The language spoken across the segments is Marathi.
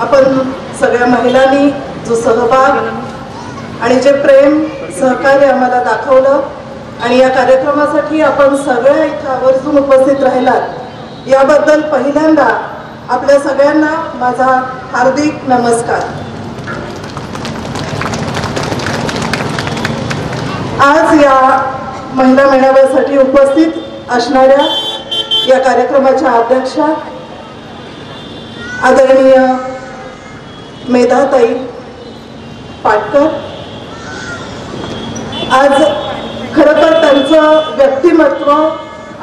आपण सगळ्या महिलांनी जो सहभाग आणि जे प्रेम सहकार्य आम्हाला दाखवलं आणि या कार्यक्रमासाठी आपण सगळ्या इथं आवर्जून उपस्थित राहिलात याबद्दल पहिल्यांदा आपल्या सगळ्यांना माझा हार्दिक नमस्कार. आज या महिला मेळाव्यासाठी उपस्थित असणाऱ्या या कार्यक्रमाच्या अध्यक्षा आदरणीय मेधाताई पाटकर. आज खरं तर त्यांचं व्यक्तिमत्व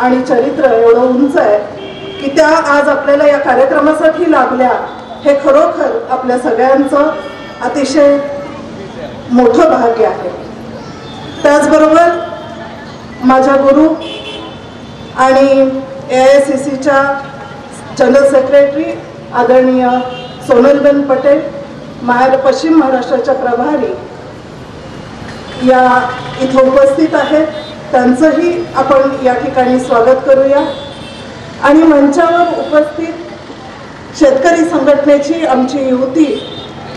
आणि चरित्र एवढं उंच आहे की त्या आज आपल्याला या कार्यक्रमासाठी लागल्या हे खरोखर आपल्या सगळ्यांचं अतिशय मोठं भाग्य आहे. त्याचबरोबर माझ्या गुरु आणि ए आय सी सीच्या जनरल सेक्रेटरी आदरणीय सोनलबेन पटेल महार पश्चिम महाराष्ट्राच्या प्रभारी. या इथं उपस्थित आहेत. त्यांचंही आपण या ठिकाणी स्वागत करूया. आणि मंचावर उपस्थित शेतकरी संघटनेची आमची युवती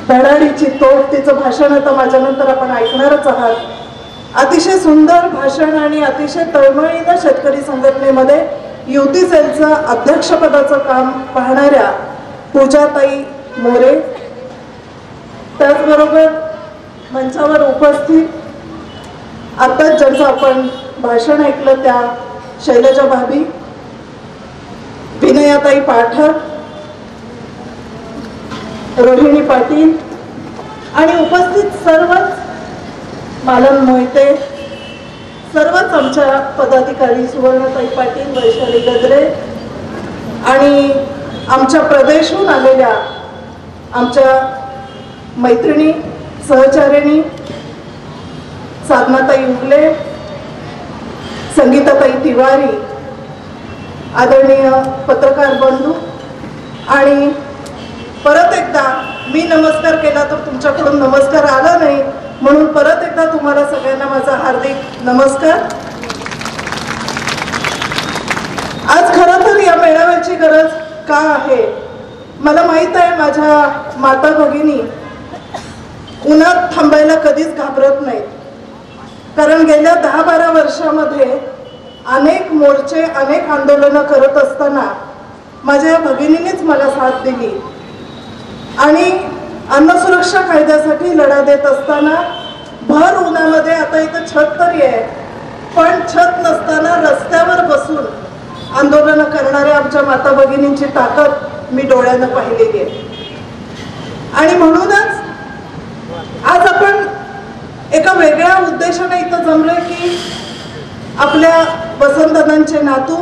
धडाडीची तोड तिचं भाषण आता माझ्यानंतर आपण ऐकणारच आहात. अतिशय सुंदर भाषण आणि अतिशय तळमळीनं शेतकरी संघटनेमध्ये युवती सेलचं अध्यक्षपदाचं काम पाहणाऱ्या पूजाताई मोरे. त्याचबरोबर मंचावर उपस्थित आत्ताच ज्यांचं आपण भाषण ऐकलं त्या शैलजा भाभी विनयाताई पाठक रोहिणी पाटील आणि उपस्थित सर्वच मालन मोहिते सर्वच आमच्या पदाधिकारी सुवर्णताई पाटील वैशाली गदरे आणि आमच्या प्रदेशहून आलेल्या आमच्या मैत्रिणी सहचारिणी साधनाताई उगले संगीताताई तिवारी आदरणीय पत्रकार बंधू आणि परत एकदा मी नमस्कार केला तर तुमच्याकडून नमस्कार आला नाही म्हणून परत एकदा तुम्हाला सगळ्यांना माझा हार्दिक नमस्कार. आज खरं तर या मेळाव्याची गरज का आहे? मला माहीत आहे माझ्या माता भगिनी उन्हात थांबायला कधीच घाबरत नाहीत. कारण गेल्या दहा बारा वर्षामध्ये अनेक मोर्चे अनेक आंदोलनं करत असताना माझ्या भगिनीनेच मला साथ दिली. आणि अन्न सुरक्षा कायद्यासाठी लढा देत असताना भर उन्हामध्ये आता इथं छत तरी आहे. पण छत नसताना रस्त्यावर बसून आंदोलनं करणाऱ्या आमच्या माता भगिनींची ताकद मी डोळ्यानं पाहिलेली आहे. आणि म्हणूनच आज आपण एका वेगळ्या उद्देशाने इथं जमलोय की आपल्या वसंतदादांचे नातू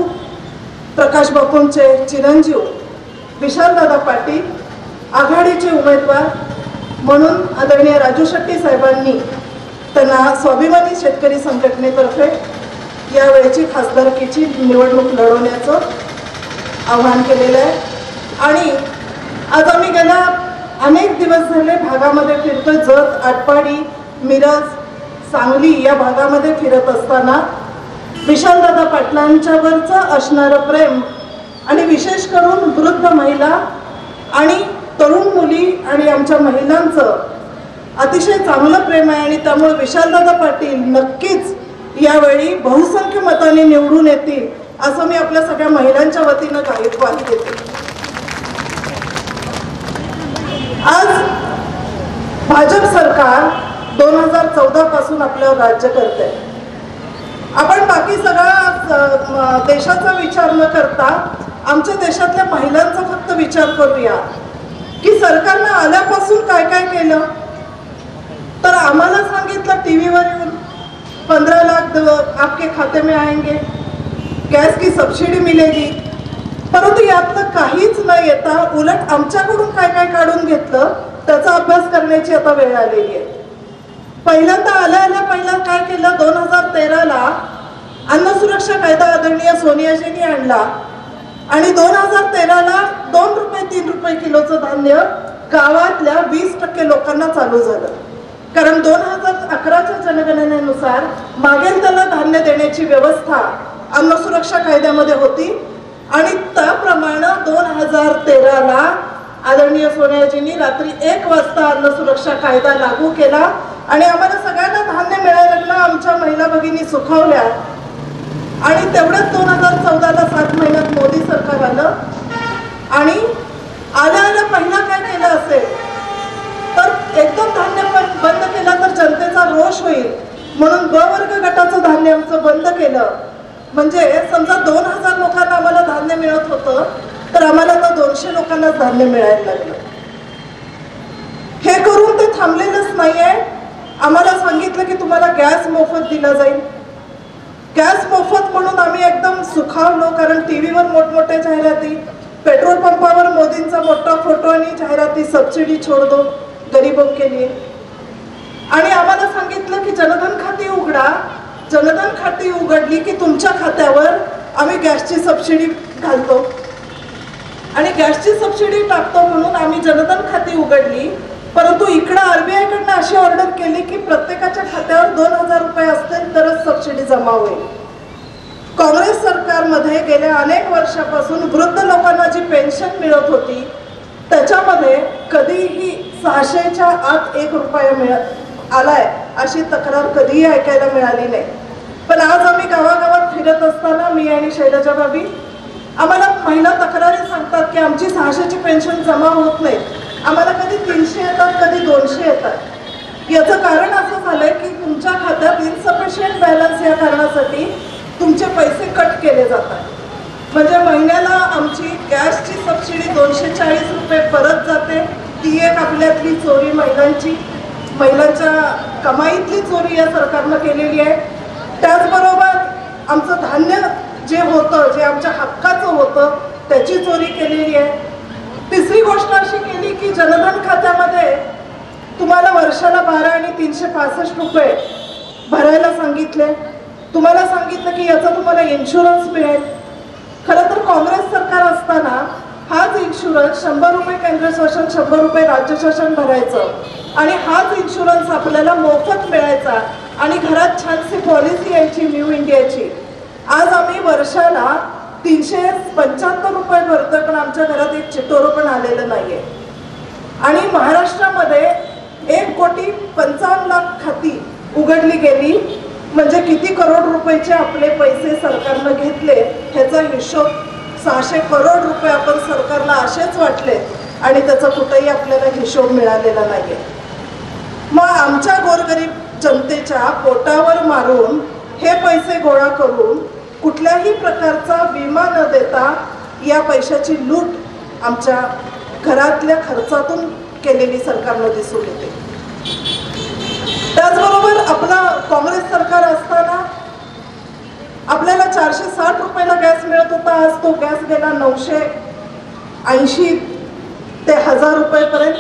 प्रकाश बापूंचे चिरंजीव विशालदादा पाटील आघाडीचे उमेदवार म्हणून आदरणीय राजू शेट्टी साहेबांनी त्यांना स्वाभिमानी शेतकरी संघटनेतर्फे यावेळची खासदारकीची निवडणूक लढवण्याचं आव्हान केलेलं आहे. आणि आज आम्ही गेल्या अनेक दिवस झाले भागामध्ये फिरतोय. जत आटपाडी मिरज सांगली या भागामध्ये फिरत असताना विशालदादा पाटलांच्यावरचं असणारं प्रेम आणि विशेष करून वृद्ध महिला आणि तरुण मुली आणि आमच्या महिलांचं अतिशय चांगलं प्रेम आहे आणि त्यामुळे विशालदादा पाटील नक्कीच यावेळी बहुसंख्य मताने निवडून येतील असं मी आपल्या सगळ्या महिलांच्या वतीनं काही ग्वाही देते. आज भाजप सरकार दोन हजार चौदा पासून आपल्यावर राज्य करते आपण बाकी सगळा देशाचा विचार न करता आमच्या देशातल्या महिलांचा फक्त विचार करूया. की सरकारनं आल्यापासून काय काय केलं? तर आम्हाला सांगितलं टी व्हीवर येऊन पंधरा लाख आपके खाते में आएंगे। गॅस की सबसिडी मिलेगी। परंतु यातलं काहीच न येता उलट आमच्याकडून काय काय काढून घेतलं त्याचा अभ्यास करण्याची आता वेळ आलेली आहे. पहिल्यांदा आल्या आल्या पहिला काय केलं? दोन हजार तेराला अन्न सुरक्षा कायदा आदरणीय सोनियाजींनी आणला. आणि दोन हजार तेराला दोन रुपये तीन रुपये किलोचं धान्य गावातल्या वीस टक्के लोकांना चालू झालं. कारण दोन हजार अकराच्या जनगणनेनुसार मागेल त्याला धान्य देण्याची व्यवस्था अन्न सुरक्षा कायद्यामध्ये होती. आणि त्याप्रमाणे दोन हजार तेराला आदरणीय सोनियाजींनी रात्री एक वाजता अन्न सुरक्षा कायदा लागू केला. आणि आम्हाला सगळ्यांना धान्य मिळायला लागलं. आमच्या महिला भगिनी सुखावल्या. आणि तेवढंच दोन हजार चौदाला सात महिन्यात मोदी सरकार आलं. आणि आल्या आल्या पहिला काय केलं असेल? तर एकदम धान्य पण बंद केलं तर जनतेचा रोष होईल. म्हणून ब वर्ग गटाचं धान्य आमचं बंद केलं. म्हणजे समजा दोन हजार लोकांना आम्हाला धान्य मिळत होतं तर आम्हाला तर दोनशे लोकांनाच धान्य मिळायला लागलं. हे करून ते थांबलेलंच नाहीये. आम्हाला सांगितलं की तुम्हाला गॅस मोफत दिला जाईल. गॅस मोफत म्हणून आम्ही एकदम सुखावलो कारण टी व्हीवर मोठमोठ्या जाहिराती पेट्रोल पंपावर मोदींचा मोठा फोटो आणि जाहिराती सबसिडी छोड दो गरीबों के लिए आणि आम्हाला सांगितलं की जनधन खाती उघडा. जनधन खाती उघडली की तुमच्या खात्यावर आम्ही गॅसची सबसिडी घालतो. आणि गॅसची सबसिडी टाकतो म्हणून आम्ही जनधन खाती उघडली. परंतु इकडं आरबीआय कडनं अशी ऑर्डर केली की प्रत्येकाच्या खात्यावर दोन हजार रुपये असतील तरच सबसिडी जमा होईल. काँग्रेस सरकारमध्ये गेल्या अनेक वर्षापासून वृद्ध लोकांना जी पेन्शन मिळत होती त्याच्यामध्ये कधीही सहाशेच्या आत एक रुपया मिळत आलाय अशी तक्रार कधीही ऐकायला मिळाली नाही. पण आज आम्ही गावागावात फिरत असताना मी आणि शैलजा बाबी आम्हाला महिला तक्रारी सांगतात की आमची सहाशेची पेन्शन जमा होत नाही. आम्हाला कधी तीनशे येतात कधी दोनशे येतात. याचं कारण असं झालंय की तुमच्या खात्यात इन्सफिशियंट बॅलन्स या कारणासाठी तुमचे पैसे कट केले जातात. म्हणजे महिन्याला आमची गॅसची सबसिडी दोनशे चाळीस रुपये परत जाते. ती एक आपल्यातली चोरी महिलांची महिलांच्या कमाईतली चोरी या सरकारनं केलेली आहे. त्याचबरोबर आमचं धान्य जे होतं जे आमच्या हक्काचं होतं त्याची चोरी केलेली आहे. तिसरी गोष्ट अशी केली की जनधन खात्यामध्ये तुम्हाला वर्षाला बारा आणि तीनशे पासष्ट रुपये भरायला सांगितले. तुम्हाला सांगितलं की याचा तुम्हाला इन्शुरन्स मिळेल. खरं तर काँग्रेस सरकार असताना हाच इन्शुरन्स शंभर रुपये केंद्र शासन शंभर रुपये राज्य शासन भरायचं. आणि हाच इन्शुरन्स आपल्याला मोफत मिळायचा. आणि घरात छानशी पॉलिसी यायची न्यू इंडियाची आज आम्ही वर्षाला तीनशे पंच्याहत्तर रुपये भरतोय पण आमच्या घरात एक चिटोरो पण आलेलं नाहीये. आणि महाराष्ट्रामध्ये एक कोटी पंचावन्न लाख खाती उघडली गेली. म्हणजे किती करोड रुपयाचे आपले पैसे सरकारनं घेतले ह्याचा हिशोब सहाशे करोड रुपये आपण सरकारला असेच वाटले आणि त्याचा कुठेही आपल्याला हिशोब मिळालेला नाहीये. मग आमच्या गोरगरीब जनतेच्या पोटावर मारून हे पैसे गोळा करून कुठल्याही प्रकारचा विमा न देता या पैशाची लूट आमच्या घरातल्या खर्चातून केलेली सरकारनं दिसून येते. त्याचबरोबर आपला काँग्रेस सरकार असताना आपल्याला चारशे साठ रुपयाला गॅस मिळत होता. आज तो गॅस गेला नऊशे ऐंशी ते हजार रुपयेपर्यंत.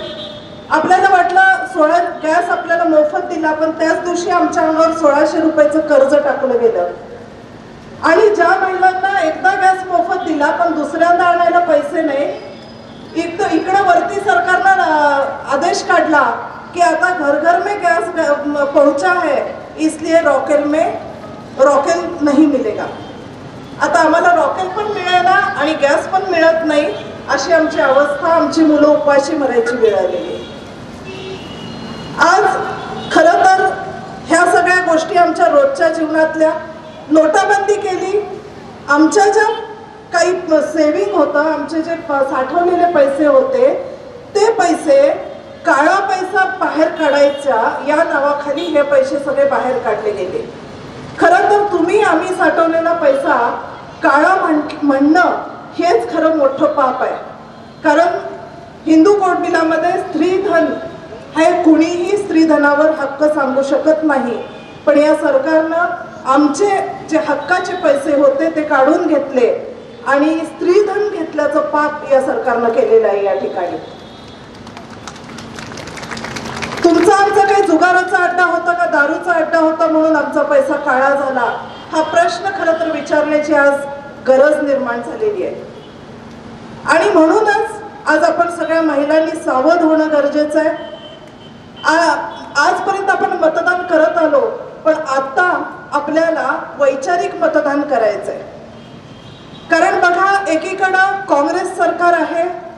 आपल्याला वाटलं सोळा गॅस आपल्याला मोफत दिला पण त्याच दिवशी आमच्या अंगावर सोळाशे रुपयाचं कर्ज टाकलं गेलं. आणि ज्या महिलांना एकदा गॅस मोफत दिला पण दुसऱ्यांदा आणायला पैसे नाही एक इकडं वरती सरकारनं आदेश काढला. कि आता घर घर में गैस पहुंचा है इसलिए रॉकेल में रॉकेल नहीं मिलेगा. आता आम्हाला रॉकेल पण मिळेना आणि गॅस पण मिळत नाही अशी आमची अवस्था आमची मुलं उपाशी मरायची वेळ आलेली आज खरं तर ह्या सगळ्या गोष्टी आमच्या रोजच्या जीवनातल्या नोटाबंदी केली. आमच्या ज्या काही सेविंग होतं आमचे जे साठवलेले पैसे होते बाहेर काढायच्या या नावाखाली हे पैसे सगळे बाहेर काढले गेले. खरं तर तुम्ही आम्ही साठवलेला पैसा काळा म्हण म्हणणं हेच खरं मोठं पाप आहे. कारण हिंदू कोडबिलामध्ये स्त्रीधन हे कुणीही स्त्रीधनावर हक्क सांगू शकत नाही. पण या सरकारनं आमचे जे हक्काचे पैसे होते ते काढून घेतले आणि स्त्रीधन घेतल्याचं पाप या सरकारनं केलेलं आहे या ठिकाणी. तुमचा आमचा काही जुगाराचा अड्डा होता का दारूचा अड्डा होता म्हणून आमचा पैसा काळा झाला? हा प्रश्न खरं तर विचारण्याची आज गरज निर्माण झालेली आहे. आणि म्हणूनच आज आपण सगळ्या महिलांनी सावध होणं गरजेचं आहे. आ- आजपर्यंत आपण मतदान करत आलो पण आता आपल्याला वैचारिक मतदान करायचंय. कारण बघा एकीकडं काँग्रेस सरकार आहे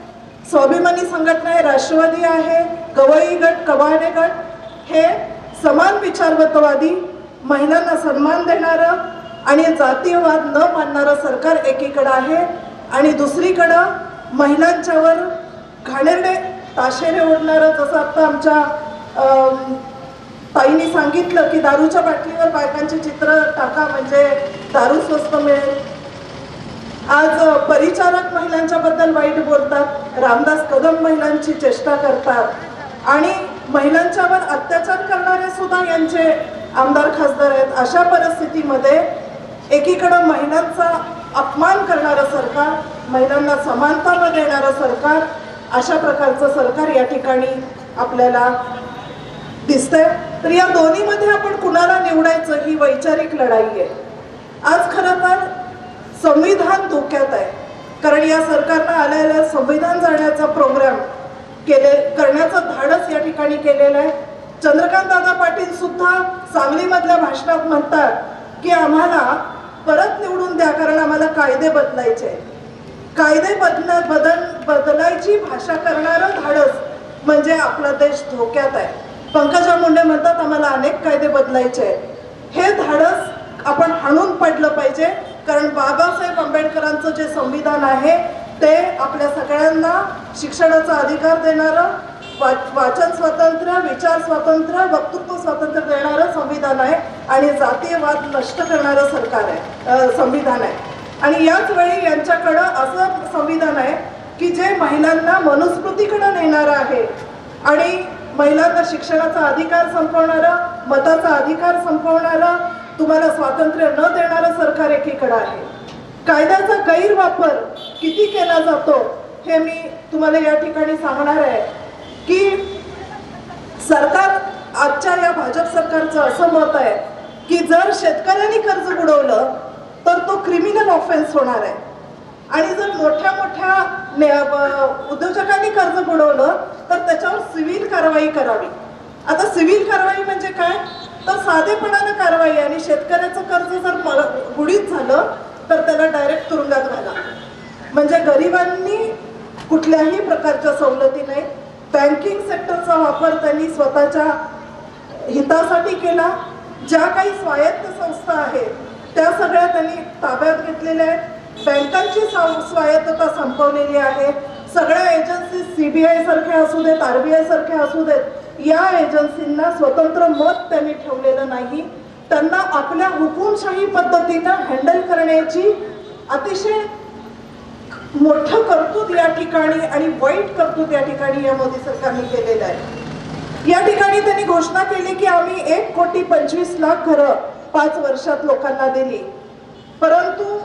स्वाभिमानी संघटना आहे राष्ट्रवादी आहे गवई गट कवाडे गट हे समान विचारवतवादी महिलांना सन्मान देणारं आणि जातीयवाद न मानणारं सरकार एकीकडं आहे आणि दुसरीकडं महिलांच्यावर घाणेरडे ताशेरे ओढणारं जसं आता आमच्या ताईंनी सांगितलं की दारूच्या बाटलीवर बायकांचे चित्र टाका म्हणजे दारू स्वस्त मिळेल. आज परिचारक महिलांच्या बद्दल वाईट बोलतात रामदास कदम महिलांची चेष्टा करतात. आणि महिलांच्यावर अत्याचार करणारे सुद्धा यांचे आमदार खासदार आहेत. अशा परिस्थितीमध्ये एकीकडं महिलांचा अपमान करणारं सरकार महिलांना समानता न देणारं सरकार अशा प्रकारचं सरकार या ठिकाणी आपल्याला दिसतंय. तर या दोन्हीमध्ये आपण कुणाला निवडायचं ही वैचारिक लढाई आहे. आज खरं तर संविधान धोक्यात आहे. कारण या सरकारनं आलेला संविधान जाण्याचा प्रोग्राम केले करण्याचं धाडस या ठिकाणी केलेलं आहे. चंद्रकांत दादा पाटील सुद्धा सांगलीमधल्या भाषणात म्हणतात की आम्हाला परत निवडून द्या कारण आम्हाला कायदे बदलायचे कायदे बदल बदल बदलायची भाषा करणारं धाडस म्हणजे आपला देश धोक्यात आहे. पंकजा मुंडे म्हणतात आम्हाला अनेक कायदे बदलायचे आहेत. हे धाडस आपण हाणून पडलं पाहिजे. कारण बाबासाहेब आंबेडकरांचं जे संविधान आहे ते आपल्या सगळ्यांना शिक्षणाचा अधिकार देणारं वा वाचन स्वातंत्र्य विचार स्वातंत्र्य वक्तृत्व स्वातंत्र्य देणारं संविधान आहे आणि जातीयवाद नष्ट करणारं सरकार आहे संविधान आहे. आणि याच वेळी यांच्याकडं असं संविधान आहे की जे महिलांना मनुस्मृतीकडं नेणारं आहे आणि महिलांना शिक्षणाचा अधिकार संपवणारं मताचा अधिकार संपवणारं तुम्हाला स्वातंत्र्य न देणारं सरकार एकीकडं आहे. कायद्याचा गैरवापर किती केला जातो हे मी तुम्हाला या ठिकाणी सांगणार आहे. की सरकार आजच्या या भाजप सरकारचं असं मत आहे की जर शेतकऱ्यांनी कर्ज बुडवलं तर तो क्रिमिनल ऑफेन्स होणार आहे. आणि जर मोठ्या मोठ्या ने- उद्योजकांनी कर्ज बुडवलं तर त्याच्यावर सिव्हिल कारवाई करावी. आता सिव्हिल कारवाई म्हणजे काय? तर साधेपणानं कारवाई आणि शेतकऱ्याचं कर्ज जर गुडीत झालं तर त्याला डायरेक्ट तुरुंगात घाला. म्हणजे गरिबांनी कुठल्याही प्रकारच्या सवलती नाही बँकिंग सेक्टरचा वापर त्यांनी स्वतःच्या हितासाठी केला. ज्या काही स्वायत्त संस्था आहेत त्या सगळ्या त्यांनी ताब्यात घेतलेल्या आहेत. बँकांची स्वायत्तता संपवलेली आहे. सगळ्या एजन्सी सीबीआय सारख्या असू देत आरबीआय सारख्या असू देत या एजन्सींना स्वतंत्र मत त्यांनी ठेवलेलं नाही. त्यांना आपल्या हुकुमशाही पद्धतीनं हँडल करण्याची अतिशय मोठं कर्तृत्व या ठिकाणी आणि वाईट कर्तृत्व या ठिकाणी या मोदी सरकारने केलेलं आहे. या ठिकाणी त्यांनी घोषणा केली की आम्ही एक कोटी पंचवीस लाख घरं पाच वर्षात लोकांना दिली. परंतु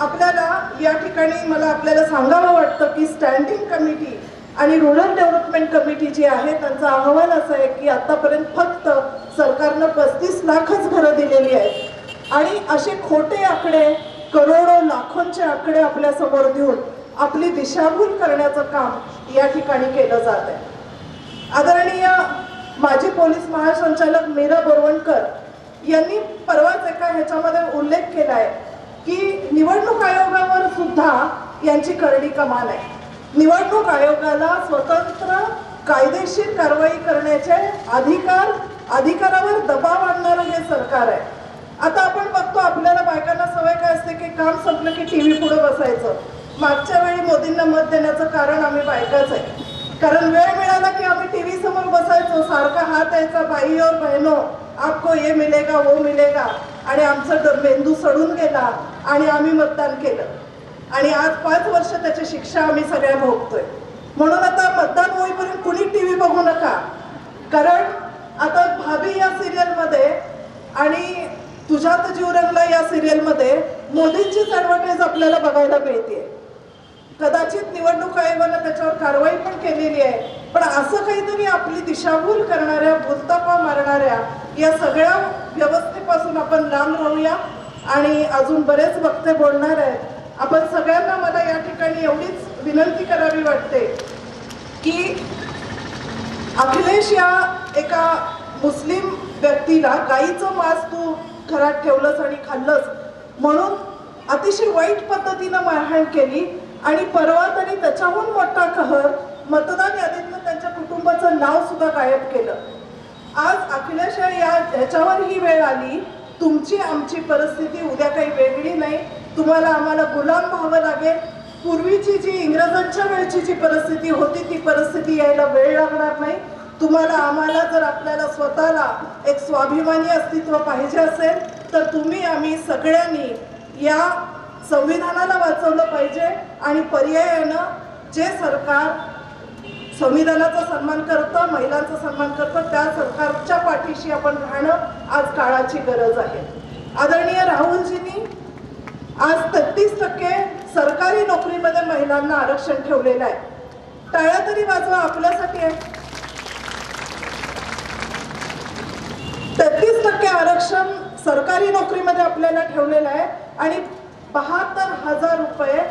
आपल्याला या ठिकाणी मला आपल्याला सांगावं वाटतं की स्टँडिंग कमिटी आणि रुरल डेव्हलपमेंट कमिटी जी आहे त्यांचा अहवाल असा आहे की आतापर्यंत फक्त सरकारनं पस्तीस लाखच घरं दिलेली आहेत. आणि असे खोटे आकडे करोडो लाखोंचे आकडे आपल्यासमोर देऊन आपली दिशाभूल करण्याचं काम या ठिकाणी केलं जात आहे. आदरणीय माजी पोलीस महासंचालक मीरा बोरवणकर यांनी परवाच एका ह्याच्यामध्ये उल्लेख केला आहे की निवडणूक आयोगावर सुद्धा यांची करडी कमान आहे. निवडणूक आयोगाला स्वतंत्र कायदेशीर कारवाई करण्याचे अधिकार अधिकारावर दबाव आणणारं हे सरकार आहे. आता आपण बघतो आपल्याला बायकांना सवय काय असते की काम संपलं की टी व्ही पुढे बसायचं. मागच्या वेळी मोदींना मत देण्याचं कारण आम्ही बायकाच आहे. कारण वेळ मिळाला की आम्ही टीव्ही समोर बसायचो सारखा हात यायचा बाई और बहनो आपको ये मिलेगा वो मिलेगा. आणि आमचं मेंदू सडून गेला आणि आम्ही मतदान केलं. आणि आज पाच वर्ष त्याची शिक्षा आम्ही सगळ्या भोगतोय. म्हणून आता मतदान होईपर्यंत कुणी टीव्ही बघू नका. कारण आता भाभी या सिरियलमध्ये आणि तुझ्यात जीव या सिरियलमध्ये मोदींचीच ऍडव्हर्टाईज आपल्याला बघायला मिळते कदाचित निवडणूक आयोगानं त्याच्यावर कारवाई पण केलेली आहे. पण असं काहीतरी आपली दिशाभूल करणाऱ्या भूलतापा मारणाऱ्या या सगळ्या व्यवस्थेपासून आपण लांब राहूया. आणि अजून बरेच वक्ते बोलणार आहेत. आपण सगळ्यांना मला या ठिकाणी एवढीच विनंती करावी वाटते की अखिलेश या एका मुस्लिम व्यक्तीला गाईचं मांस तू घरात ठेवलंस आणि खाल्लंस म्हणून अतिशय वाईट पद्धतीनं मारहाण केली आणि परवा तरी त्याच्याहून मोठा कहर मतदान यादीतनं त्यांच्या कुटुंबाचं नाव सुद्धा गायब केलं. आज अखिलेश या ह्याच्यावर ही वेळ आली. तुमची आमची परिस्थिती उद्या काही वेगळी नाही. तुम्हाला आम्हाला गुलाम व्हावं लागेल. पूर्वीची जी इंग्रजांच्या वेळची जी परिस्थिती होती ती परिस्थिती यायला वेळ लागणार नाही. तुम्हाला आम्हाला जर आपल्याला स्वतःला एक स्वाभिमानी अस्तित्व पाहिजे असेल तर तुम्ही आम्ही सगळ्यांनी या संविधानाला वाचवलं पाहिजे आणि पर्यायानं जे सरकार संविधानाचा सन्मान करतं महिलांचा सन्मान करतं त्या सरकारच्या पाठीशी आपण राहणं आज काळाची गरज आहे. आदरणीय राहुलजींनी आज तेहतीस टक्के सरकारी नोकरीमध्ये महिलांना आरक्षण ठेवलेलं आहे. टाळ्या तरी वाजवा आपल्यासाठी आहे. तेहतीस टक्के आरक्षण सरकारी नोकरीमध्ये आपल्याला ठेवलेलं आहे आणि बहात्तर हजार रुपये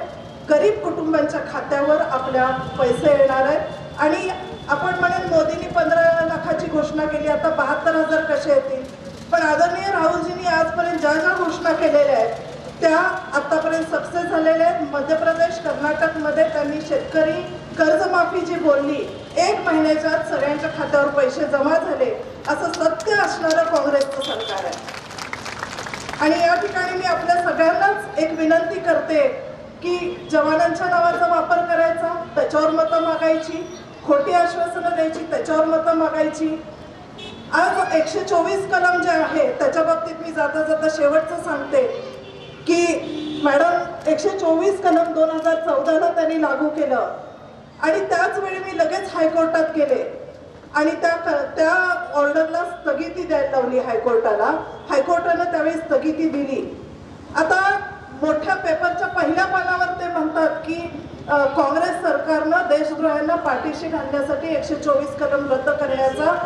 गरीब कुटुंबांच्या खात्यावर आपल्या पैसे येणार आहेत. आणि आपण म्हणेन मोदींनी पंधरा लाखाची घोषणा केली आता बहात्तर हजार कसे येतील? पण आदरणीय राहुलजींनी आजपर्यंत ज्या ज्या घोषणा केलेल्या आहेत त्या आतापर्यंत सक्सेस झालेल्या आहेत. मध्य प्रदेश कर्नाटकमध्ये त्यांनी शेतकरी कर्जमाफी जी बोलली एक महिन्याच्या आत सगळ्यांच्या खात्यावर पैसे जमा झाले. असं सत्य असणारं काँग्रेसचं सरकार आहे. आणि या ठिकाणी मी आपल्या सगळ्यांनाच एक विनंती करते की जवानांच्या नावाचा वापर करायचा त्याच्यावर मतं मागायची खोटी आश्वासनं द्यायची त्याच्यावर मतं मागायची. आज एकशे चोवीस कलम जे आहे त्याच्या बाबतीत मी जाता जाता शेवटचं सांगते. की मॅडम एकशे चोवीस कलम दोन हजार चौदाला त्यांनी लागू केलं. आणि त्याच वेळी मी लगेच हायकोर्टात गेले. आणि त्या क- त्या ऑर्डरला स्थगिती द्यायला लावली हायकोर्टाला. हायकोर्टानं त्यावेळी स्थगिती दिली. आता मोठ्या पेपरच्या पहिल्या पानावर ते म्हणतात की काँग्रेस सरकारनं देशद्रोह्यांना पाठीशी घालण्यासाठी एकशे चोवीस कलम रद्द करण्याचा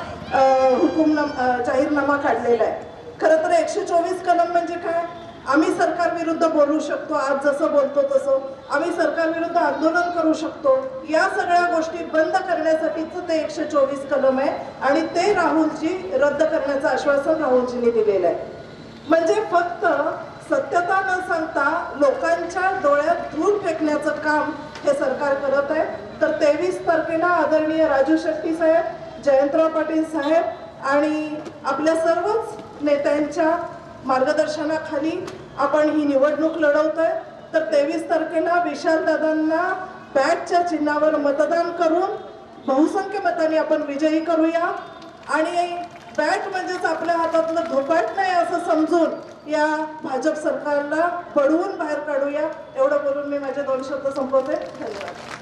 हुकुमनामा जाहीरनामा काढलेला आहे. खरं तर एकशे चोवीस कलम म्हणजे काय? आम्ही सरकार विरुद्ध बोलू शकतो आज जसं बोलतो तसं. आम्ही सरकार विरुद्ध आंदोलन करू शकतो. या सगळ्या गोष्टी बंद करण्यासाठीच ते एकशे चोवीस कलम आहे आणि ते राहुलजी रद्द करण्याचं आश्वासन राहुलजींनी दिलेलं आहे. म्हणजे फक्त सत्यता न सांगता लोकांच्या डोळ्यात धूळ फेकण्याचं काम हे सरकार करत आहे. तर तेवीस तारखेला आदरणीय राजू शेट्टी साहेब जयंतराव पाटील साहेब आणि आपल्या सर्वच नेत्यांच्या मार्गदर्शनाखाली आपण ही निवडणूक लढवतोय. तर तेवीस तारखेला विशाल दादांना बॅटच्या चिन्हावर मतदान करून बहुसंख्य मतांनी आपण विजयी करूया. आणि बॅट म्हणजेच आपल्या हातातलं धोपाट नाही असं समजून या भाजप सरकारला पडवून बाहेर काढूया. एवढं बोलून मी माझे दोन शब्द संपवते. धन्यवाद.